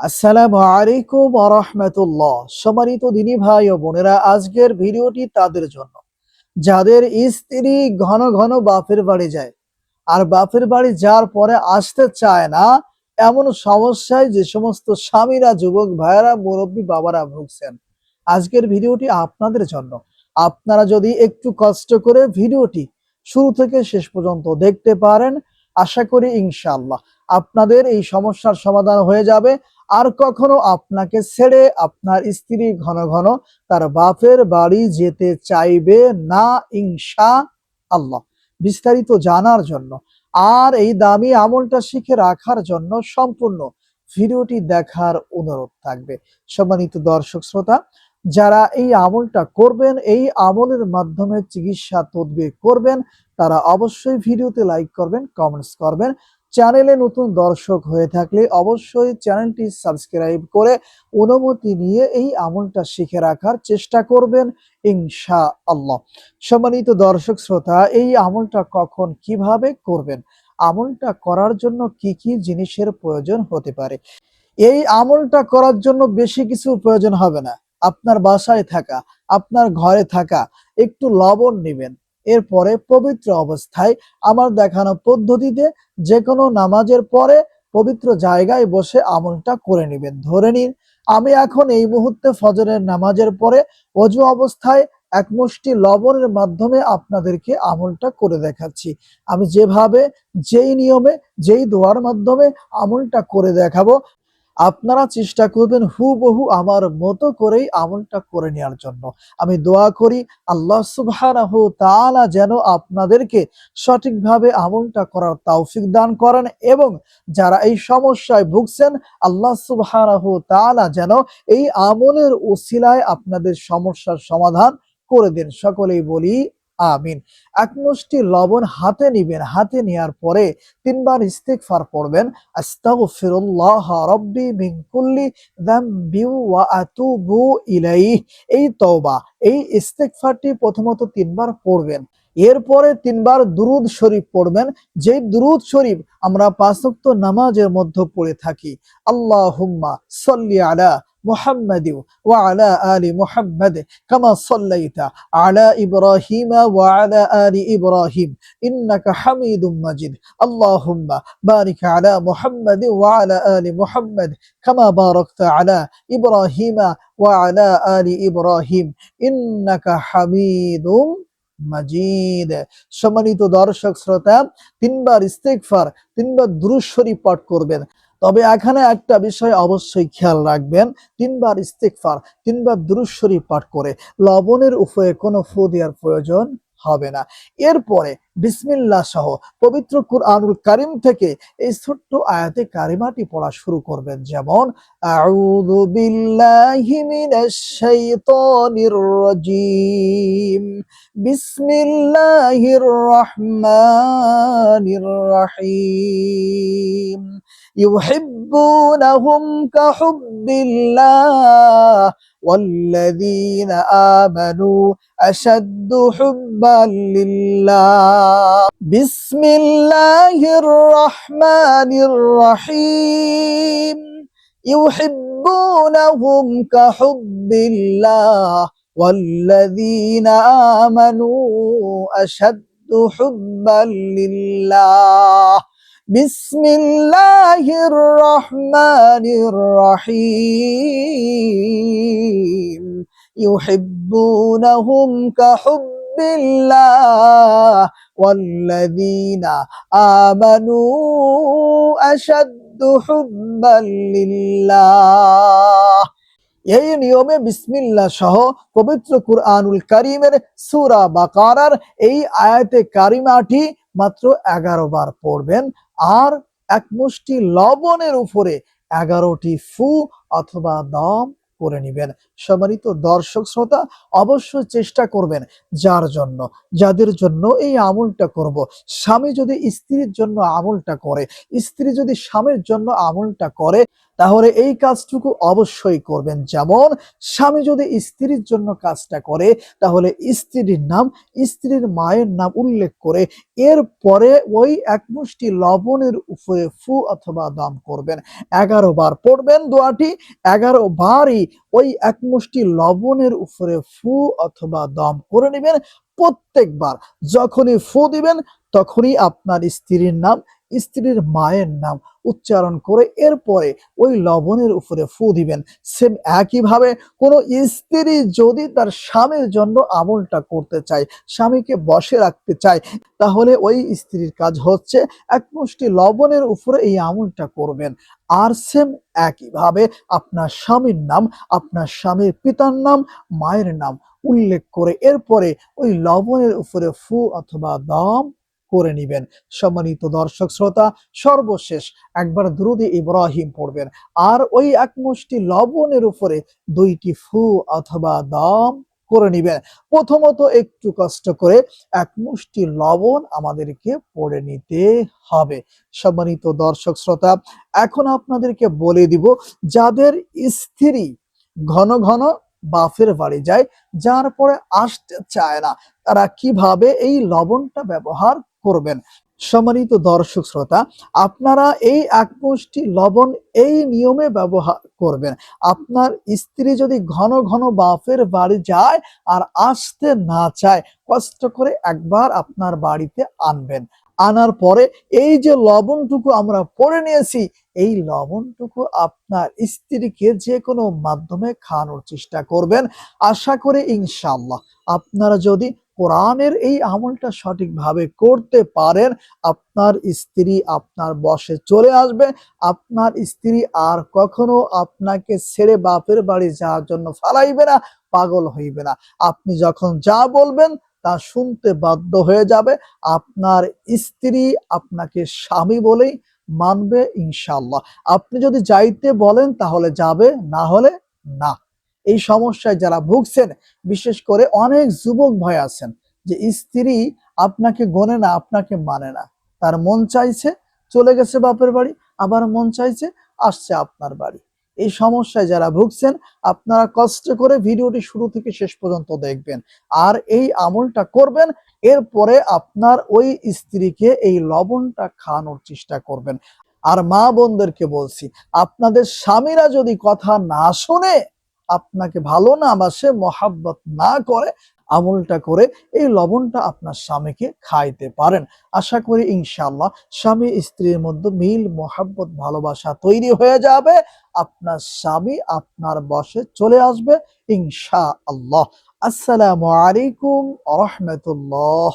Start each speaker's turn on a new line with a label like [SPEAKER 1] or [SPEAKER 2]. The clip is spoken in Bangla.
[SPEAKER 1] আসসালামু আলাইকুম রহমতুল্লাহ। সম্মানিত দিনী ভাই ও বোনেরা, আজকের ভিডিওটি তাদের জন্য। যাদের স্ত্রী ঘন ঘন বাপের বাড়ি যায়, আর বাপের বাড়ি যাওয়ার পরে আসতে চায় না, এমন সমস্যায় যে সমস্ত স্বামীরা, যুবক ভাইয়েরা, মুরব্বী বাবারা ভুগছেন। আজকের ভিডিওটি আপনাদের জন্য। আপনারা যদি একটু কষ্ট করে ভিডিওটি শুরু থেকে শেষ পর্যন্ত দেখতে পারেন, আশা করি ইনশাআল্লাহ আপনাদের এই সমস্যার সমাধান হয়ে যাবে। আর কখনো আপনাকে ছেড়ে আপনার স্ত্রী ঘন ঘন তার বাপের বাড়ি যেতে চাইবে না ইনশা আল্লাহ বিস্তারিত জানার জন্য আর এই দামি আমলটা শিখে রাখার জন্য সম্পূর্ণ ভিডিওটি দেখার অনুরোধ থাকবে। সম্মানিত দর্শক শ্রোতা, যারা এই আমলটা করবেন, এই আমলের মাধ্যমে চিকিৎসা, তদবির করবেন, তারা অবশ্যই ভিডিওতে লাইক করবেন, কমেন্টস করবেন চ্যানেলে নতুন দর্শক হয়ে থাকলে অবশ্যই চ্যানেলটি সাবস্ক্রাইব করে অনুমতি নিয়ে এই আমলটা শিখে রাখার চেষ্টা করবেন ইনশা আল্লাহ সম্মানিত দর্শক শ্রোতা, এই আমলটা কখন কীভাবে করবেন? আমলটা করার জন্য কি কি জিনিসের প্রয়োজন হতে পারে? এই আমলটা করার জন্য বেশি কিছু প্রয়োজন হবে না। আপনার বাসায় থাকা, আপনার ঘরে থাকা, একটু লবণ নেবেন। এরপরে পবিত্র অবস্থায় আমার দেখানো পদ্ধতিতে যে কোনো নামাজের পরে পবিত্র জায়গায় বসে আমলটা করে নেবেন। ধরে নিন, আমি এখন এই মুহূর্তে ফজরের নামাজের পরে অজু অবস্থায় এক মুষ্টি লবণের মাধ্যমে আপনাদেরকে আমলটা করে দেখাচ্ছি। আমি যেভাবে, যেই নিয়মে, যেই দোয়ার মাধ্যমে আমলটা করে দেখাবো আপনারা চেষ্টা করবেন হুবহু আমার মতো করেই আমলটা করে নেওয়ার জন্য। আমি দোয়া করি আল্লাহ সুবহানাহু তাআলা যেন আপনাদেরকে সঠিকভাবে আমলটা করার তৌফিক দান করেন এবং যারা এই সমস্যায় ভুগছেন, আল্লাহ সুবহানাহু তাআলা যেন এই আমলের ওসিলায় আপনাদের সমস্যার সমাধান করে দেন। সকলেই বলি আমিন। এক মুষ্টি লবণ হাতে নিবেন, হাতে নেওয়ার পরে তিনবার ইস্তিগফার পড়বেন। আস্তাগফিরুল্লাহ রাব্বি মিন কুল্লি যামবি ওয়া আতুবু ইলাইহি। এই তওবা, এই ইস্তিগফারটি প্রথমত তিনবার পড়বেন। এরপরে তিনবার দুরুদ শরীফ পড়বেন। যে দুরুদ শরীফ আমরা পাঁচ ওয়াক্ত নামাজের মধ্যে পড়ে থাকি। আল্লাহুম্মা সল্লি আলা محمد وعلى آل محمد كما صليت على إبراهيم وعلى آل إبراهيم إنك حميد مجيد اللهم بارك على محمد وعلى آل محمد كما باركت على إبراهيم وعلى آل إبراهيم إنك حميد মাজিদ সম্মানিত দর্শক শ্রোতা তিনবার ইস্তেগফার তিনবার দুরূদ শরীফ পাঠ করবেন তবে এখানে একটা বিষয় অবশ্যই খেয়াল রাখবেন, তিনবার ইস্তেগফার, তিনবার দুরূদ শরীফ পাঠ করে লবণের উপরে কোনো ফু দেওয়ার প্রয়োজন হবে না। এরপরে বিসমিল্লাহ সহ পবিত্র কুরআনুল কারিম থেকে এই ছোট্ট আয়াতে কারিমাটি পড়া শুরু করবেন। যেমন, আউযু বিল্লাহি মিনাশ শাইতানির রাজিম, বিসমিল্লাহির রহমানির রহিম। يحبونهم كحب الله والذين آمنوا أشد حبا لله. بسم الله الرحمن الرحيم. يحبونهم كحب الله والذين آمنوا أشد حبا لله. بسم الله الرحمن الرحيم يحبونهم كحب الله والذين آمنوا أشد حبا لله এই নিয়মে বিসমিল্লাহ সহ পবিত্র কুরআনুল কারিমের সূরা বাকারার এই আয়াতে কারিমাটি মাত্র এগারো বার পড়বেন আর এক মুষ্টি লবণের উপরে এগারোটি ফু অথবা দম করে নিবেন। সম্মানিত দর্শক শ্রোতা, অবশ্যই চেষ্টা করবেন যার জন্য, যাদের জন্য এই আমলটা করব। স্বামী যদি স্ত্রীর জন্য আমলটা করে, স্ত্রী যদি স্বামীর জন্য আমলটা করে, তাহলে এই কাজটুকু অবশ্যই করবেন। যেমন, স্বামী যদি স্ত্রীর জন্য কাজটা করে, তাহলে স্ত্রীর নাম, স্ত্রীর মায়ের নাম উল্লেখ করে এরপরে ওই এক মুষ্টি লবণের উপরে ফু অথবা দাম করবেন। এগারো বার পড়বেন দোয়াটি, এগারো বারই ওই এক মুষ্টি লবণের উপরে ফু অথবা দম করে নেবেন। প্রত্যেকবার যখনই ফু দিবেন, তখনই আপনার স্ত্রীর নাম স্ত্রীর মায়ের নাম উচ্চারণ করে এরপরে ওই লবণের উপরে ফু দিবেন। সেম একইভাবে কোনো স্ত্রী যদি তার স্বামীর জন্য আমলটা করতে চায়, স্বামীকে বসে রাখতে চায়, তাহলে ওই স্ত্রীর কাজ হচ্ছে এক মুষ্টি লবণের উপরে এই আমলটা করবেন। আর সেম একইভাবে আপনার স্বামীর নাম, আপনার স্বামীর পিতার নাম, মায়ের নাম উল্লেখ করে এরপরে ওই লবণের উপরে ফু অথবা দম করে নিবেন। সম্মানিত দর্শক শ্রোতা, সর্বশেষ একবার দ্রুদি ইব্রাহিম পড়বেন। আর ওই এক মুষ্টি লবণের উপরে দুইটি ফু অথবা দম করে নিবেন। প্রথমত একটু কষ্ট করে এক মুষ্টি লবণ আমাদেরকে পড়ে নিতে হবে। সম্মানিত দর্শক শ্রোতা, এখন আপনাদেরকে বলে দিব, যাদের স্ত্রী ঘন ঘন বাফের বাড়ি যায়, যার পরে আসতে চায় না, তারা কীভাবে এই লবণটা ব্যবহার করবেন সম্মানিত দর্শক শ্রোতা, আপনারা এই এক মুষ্টি লবণ এই নিয়মে ব্যবহার করবেন। আপনার স্ত্রী যদি ঘন ঘন বাপের বাড়ি যায় আর আসতে না চায়, কষ্ট করে একবার আপনার বাড়িতে আনবেন। আনার পরে এই যে লবণটুকু আমরা পড়ে নিয়েছি, এই লবণটুকু আপনার স্ত্রীকে যে কোনো মাধ্যমে খাওয়ানোর চেষ্টা করবেন। আশা করে ইনশাআল্লাহ, আপনারা যদি কোরআনের এই আমলটা সঠিকভাবে করতে পারেন, আপনার স্ত্রী আপনার বসে চলে আসবে, আপনার স্ত্রী আর কখনো আপনাকে ছেড়ে বাপের বাড়ি যাওয়ার জন্য ফালাইবে না, পাগল হইবে না। আপনি যখন যা বলবেন তা শুনতে বাধ্য হয়ে যাবে, আপনার স্ত্রী আপনাকে স্বামী বলেই মানবে ইনশাল্লাহ আপনি যদি যাইতে বলেন তাহলে যাবে, না হলে না। এই সমস্যায় যারা ভুগছেন, বিশেষ করে অনেক যুবক ভয় আছেন, যে স্ত্রী আপনাকে গনে না, আপনাকে মানে না। তার মন চাইছে, চলে গেছে বাপের বাড়ি, আবার মন চাইছে আসছে আপনার বাড়ি। এই সমস্যায় যারা ভুগছেন, আপনারা কষ্ট করে ভিডিওটি শুরু থেকে শেষ পর্যন্ত দেখবেন। আর এই আমলটা করবেন, এরপরে আপনার ওই স্ত্রীকে এই লবণটা খাওয়ানোর চেষ্টা করবেন। আর মা বোনদেরকে বলছি, আপনাদের স্বামীরা যদি কথা না শোনে আপনাকে ভালো না বাসে, মহাব্বত না করে আমলটা করে এই লবণটা আপনার স্বামীকে খাইতে পারেন। আশা করি ইনশাল্লাহ স্বামী স্ত্রীর মধ্যে মিল, মহাব্বত, ভালোবাসা তৈরি হয়ে যাবে। আপনার স্বামী আপনার বসে চলে আসবে ইনশা আল্লাহ আসসালামু আলাইকুম রহমতুল্লাহ।